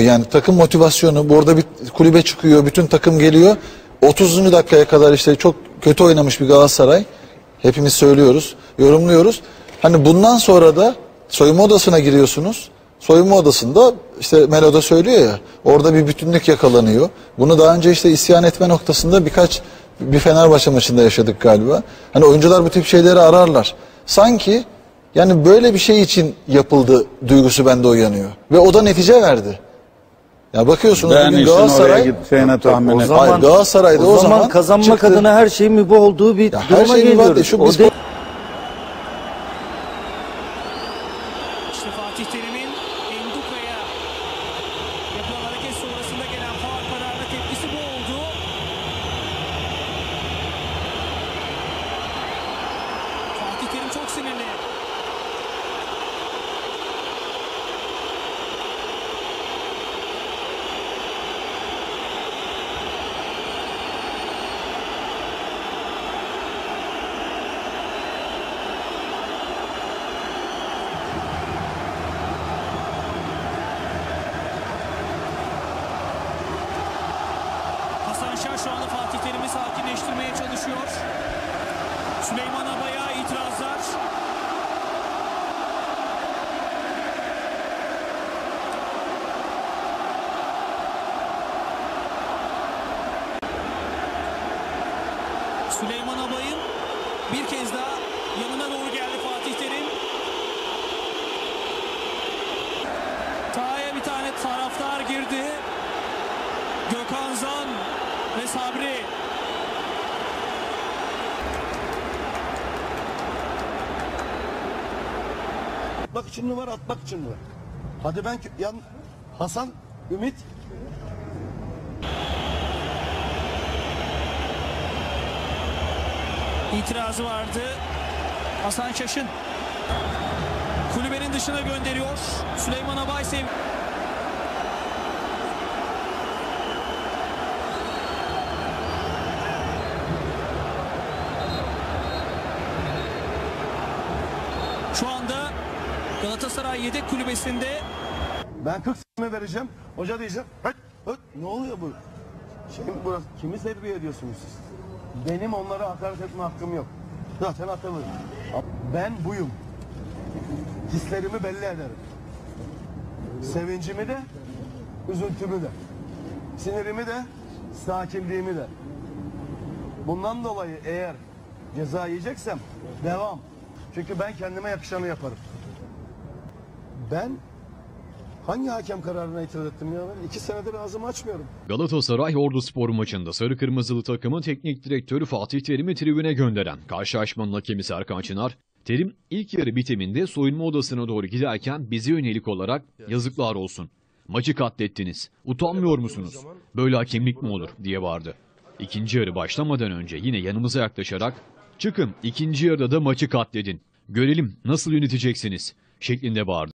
Yani takım motivasyonu, bu arada bir kulübe çıkıyor, bütün takım geliyor. 30. dakikaya kadar işte çok kötü oynamış bir Galatasaray. Hepimiz söylüyoruz, yorumluyoruz. Hani bundan sonra da soyunma odasına giriyorsunuz. Soyunma odasında işte Melo'da söylüyor ya, orada bir bütünlük yakalanıyor. Bunu daha önce işte isyan etme noktasında birkaç bir Fenerbahçe maçında yaşadık galiba. Hani oyuncular bu tip şeyleri ararlar. Sanki yani böyle bir şey için yapıldı duygusu bende uyanıyor. Ve o da netice verdi. Ya bakıyorsunuz Ben bugün Galatasaray gideceğine tahmin O zaman, Hayır, Galatasaray'da o zaman kazanmak çıktı. adına her şeyin mübah olduğu bir Ya her duruma şey mübah geliyoruz. değil. Şu O biz. İşte Fatih Terim'in şu anda Fatih Terim'i sakinleştirmeye çalışıyor. Süleyman Aba'ya itirazlar. Süleyman Abay'ın bir kez daha yanına doğru geldi Fatih Terim. Sahaya bir tane taraftar girdi. Gökhan Zan ve Sabri. Atmak için mi var, atmak için mi var? Hadi ben yan Hasan, Ümit İtirazı vardı. Hasan Şaş'ın kulübenin dışına gönderiyor. Süleyman Abay Şu anda Galatasaray yedek kulübesinde ben 40 sene vereceğim. Hoca diyeceğim. Höt, höt. Ne oluyor bu? Şimdi burası kimi terbiye ediyorsunuz siz? Benim onlara hakaret etme hakkım yok. Zaten atamıyorum. Ben buyum. Hislerimi belli ederim. Sevincimi de, üzüntümü de. Sinirimi de, sakinliğimi de. Bundan dolayı eğer ceza yiyeceksem devam. Çünkü ben kendime yakışanı yaparım. Ben hangi hakem kararına itiraz ettim ya? Ben iki senedir ağzımı açmıyorum. Galatasaray Ordu Spor maçında sarı kırmızılı takımın teknik direktörü Fatih Terim'i tribüne gönderen karşılaşmanın hakemi Serkan Çınar, Terim ilk yarı bitiminde soyunma odasına doğru giderken bize yönelik olarak yazıklar olsun. Maçı katlettiniz. Utanmıyor musunuz? Böyle hakemlik mi olur diye bağırdı. İkinci yarı başlamadan önce yine yanımıza yaklaşarak çıkın ikinci yarıda da maçı katledin. Görelim nasıl yöneteceksiniz şeklinde bağırdı.